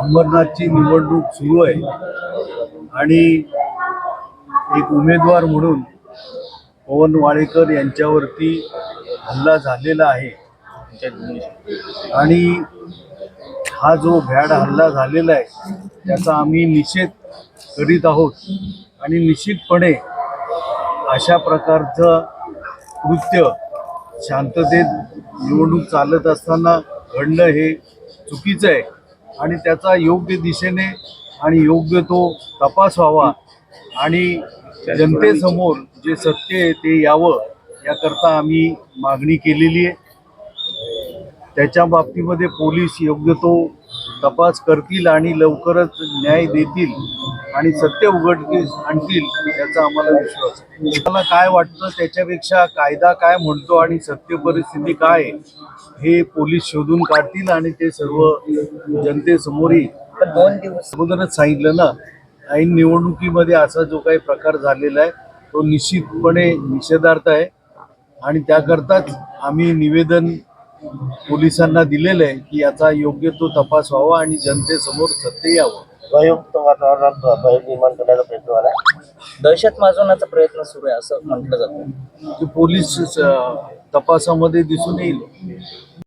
अंबरनाथची निवडणूक सुरू आहे. आणि एक उमेदवार म्हणून पवन वाळेकर यांच्यावरती हल्ला झालेला आहे. आणि हा जो भ्याड हल्ला झालेला आहे त्याचा आम्ही निषेध करीत आहोत. आणि निश्चितपणे अशा प्रकारचं कृत्य शांततेत निवडणूक चालत असताना घडणं हे चुकीचं आहे. आणि त्याचा योग्य दिशेने आणि योग्य तो तपास व्हावा. आणि जनतेसमोर जे सत्य आहे ते यावं याकरता आम्ही मागणी केलेली आहे. त्याच्या बाबतीमध्ये पोलीस योग्य तो तपास करतील आणि लवकरच न्याय देतील. आणि सत्य उघडकीस आणतील याचा आम्हाला विश्वास आहे. मला काय वाटतं त्याच्यापेक्षा कायदा काय म्हणतो आणि सत्य परिस्थिती काय आहे, हे पोलीस शोधून काढतील आणि ते सर्व जनतेसमोर येईल पण दोन दिवस अगोदरच सांगितलं ना ऐन निवडणुकीमध्ये असा जो काही प्रकार झालेला आहे तो निश्चितपणे निषेधार्थ आहे. आणि त्याकरताच आम्ही निवेदन पोलिसांना दिलेलं आहे की याचा योग्य तो तपास व्हावा आणि जनतेसमोर सत्य यावं. भययुक्त वातावरणात भय निर्माण करण्याचा प्रयत्न झाला. दहशत माजवण्याचा प्रयत्न सुरू आहे असं म्हटलं जातं. ते पोलीस अ, तपासामध्ये दिसून येईल.